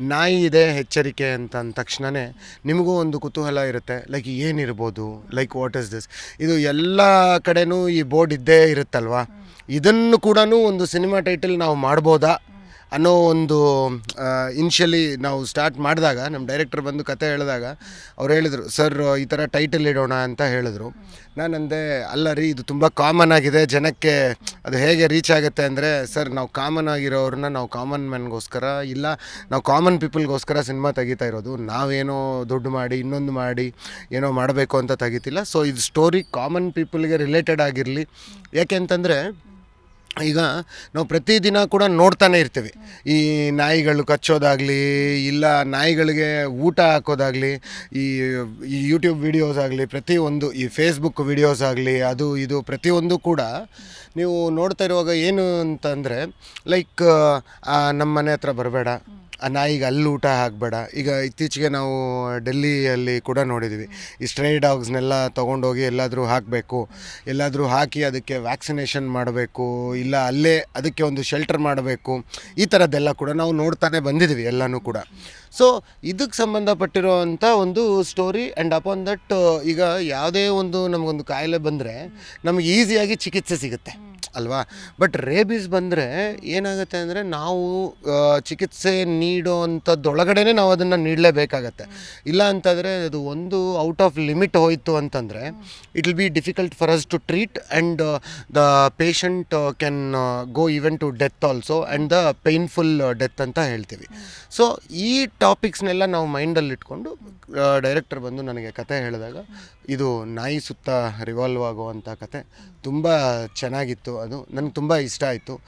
ನಾಯಿ ಇದೆ ಎಚ್ಚರಿಕೆ ಅಂತ ಅಂದ ತಕ್ಷಣವೇ ನಿಮಗೂ ಒಂದು ಕುತೂಹಲ ಇರುತ್ತೆ. ಲೈಕ್ ಏನಿರ್ಬೋದು? ಲೈಕ್ ವಾಟ್ ಇಸ್ ದಿಸ್ ಇದು ಎಲ್ಲ ಕಡೆನೂ ಈ ಬೋರ್ಡ್ ಇದ್ದೇ ಇರುತ್ತಲ್ವಾ? ಇದನ್ನು ಕೂಡ ಒಂದು ಸಿನಿಮಾ ಟೈಟಲ್ ನಾವು ಮಾಡ್ಬೋದಾ? ಅನ್ನೋ ಒಂದು ಇನಿಷಿಯಲಿ ನಾವು ಸ್ಟಾರ್ಟ್ ಮಾಡಿದಾಗ ನಮ್ಮ ಡೈರೆಕ್ಟರ್ ಬಂದು ಕತೆ ಹೇಳಿದಾಗ ಅವ್ರು ಹೇಳಿದರು ಸರ್ ಈ ಥರ ಟೈಟಲ್ ಇಡೋಣ ಅಂತ ಹೇಳಿದ್ರು. ನಾನು ಅಂದೆ, ಅಲ್ಲ ರೀ, ಇದು ತುಂಬ ಕಾಮನ್ ಆಗಿದೆ, ಜನಕ್ಕೆ ಅದು ಹೇಗೆ ರೀಚ್ ಆಗುತ್ತೆ ಅಂದರೆ ಸರ್ ನಾವು ಕಾಮನ್ ಆಗಿರೋರನ್ನ ನಾವು ಕಾಮನ್ ಮ್ಯಾನ್ಗೋಸ್ಕರ ಇಲ್ಲ, ನಾವು ಕಾಮನ್ ಪೀಪಲ್ಗೋಸ್ಕರ ಸಿನಿಮಾ ತೆಗಿತಾ ಇರೋದು, ನಾವೇನೋ ದುಡ್ಡು ಮಾಡಿ, ಇನ್ನೊಂದು ಮಾಡಿ, ಏನೋ ಮಾಡಬೇಕು ಅಂತ ತೆಗಿತಿಲ್ಲ. ಸೊ ಇದು ಸ್ಟೋರಿ ಕಾಮನ್ ಪೀಪಲ್ಗೆ ರಿಲೇಟೆಡ್ ಆಗಿರಲಿ. ಯಾಕೆ ಅಂತಂದರೆ ಈಗ ನಾವು ಪ್ರತಿದಿನ ಕೂಡ ನೋಡ್ತಾನೆ ಇರ್ತೀವಿ. ಈ ನಾಯಿಗಳು ಕಚ್ಚೋದಾಗಲಿ, ಇಲ್ಲ ನಾಯಿಗಳಿಗೆ ಊಟ ಹಾಕೋದಾಗಲಿ, ಈ ಈ ಯೂಟ್ಯೂಬ್ ವಿಡಿಯೋಸ್ ಆಗಲಿ ಪ್ರತಿಯೊಂದು ಈ ಫೇಸ್ಬುಕ್ ವಿಡಿಯೋಸ್ ಆಗಲಿ, ಅದು ಇದು ಪ್ರತಿಯೊಂದು ಕೂಡ ನೀವು ನೋಡ್ತಾ ಇರುವಾಗ ಏನು ಅಂತಂದರೆ ಲೈಕ್ ನಮ್ಮ ಮನೆ ಹತ್ರ ಬರಬೇಡ. ಆ ನಾಯಿಗೆ ಅಲ್ಲಿ ಊಟ ಹಾಕಬೇಡ. ಈಗ ಇತ್ತೀಚೆಗೆ ನಾವು ಡೆಲ್ಲಿಯಲ್ಲಿ ಕೂಡ ನೋಡಿದ್ವಿ. ಈ ಸ್ಟ್ರೇ ಡಾಗ್ಸ್ನೆಲ್ಲ ತೊಗೊಂಡೋಗಿ ಎಲ್ಲಾದರೂ ಹಾಕಬೇಕು. ಎಲ್ಲಾದರೂ ಹಾಕಿ ಅದಕ್ಕೆ ವ್ಯಾಕ್ಸಿನೇಷನ್ ಮಾಡಬೇಕು. ಇಲ್ಲ ಅಲ್ಲೇ ಅದಕ್ಕೆ ಒಂದು ಶೆಲ್ಟರ್ ಮಾಡಬೇಕು. ಈ ಥರದ್ದೆಲ್ಲ ಕೂಡ ನಾವು ನೋಡ್ತಾನೆ ಬಂದಿದ್ವಿ ಎಲ್ಲನೂ ಕೂಡ. ಸೊ ಇದಕ್ಕೆ ಸಂಬಂಧಪಟ್ಟಿರೋವಂಥ ಒಂದು ಸ್ಟೋರಿ ಆ್ಯಂಡ್ ಅಪಾನ್ ದಟ್ ಈಗ ಯಾವುದೇ ಒಂದು ನಮಗೊಂದು ಕಾಯಿಲೆ ಬಂದರೆ ನಮಗೆ ಈಸಿಯಾಗಿ ಚಿಕಿತ್ಸೆ ಸಿಗುತ್ತೆ. ಅಲ್ವಾ? ಬಟ್ ರೇಬೀಸ್ ಬಂದರೆ ಏನಾಗುತ್ತೆ ಅಂದರೆ ನಾವು ಚಿಕಿತ್ಸೆ ನೀಡೋ ಅಂಥದ್ದೊಳಗಡೆ ನಾವು ಅದನ್ನು ನೀಡಲೇಬೇಕಾಗತ್ತೆ. ಇಲ್ಲ ಅಂತಂದರೆ ಅದು ಒಂದು ಔಟ್ ಆಫ್ ಲಿಮಿಟ್ ಹೋಯಿತು ಅಂತಂದರೆ it will be difficult for us to treat and the patient can go even to death also and the painful death ಅಂತ ಹೇಳ್ತೀವಿ. ಸೊ ಈ ಟಾಪಿಕ್ಸ್ನೆಲ್ಲ ನಾವು ಮೈಂಡಲ್ಲಿ ಇಟ್ಕೊಂಡು ಡೈರೆಕ್ಟರ್ ಬಂದು ನನಗೆ ಕತೆ ಹೇಳಿದಾಗ ಇದು ನಾಯಿ ಸುತ್ತ ರಿವಾಲ್ವ್ ಆಗುವಂಥ ಕತೆ. ತುಂಬ ಚೆನ್ನಾಗಿತ್ತು. ಅದು ನನಗೆ ತುಂಬ ಇಷ್ಟ ಆಯಿತು.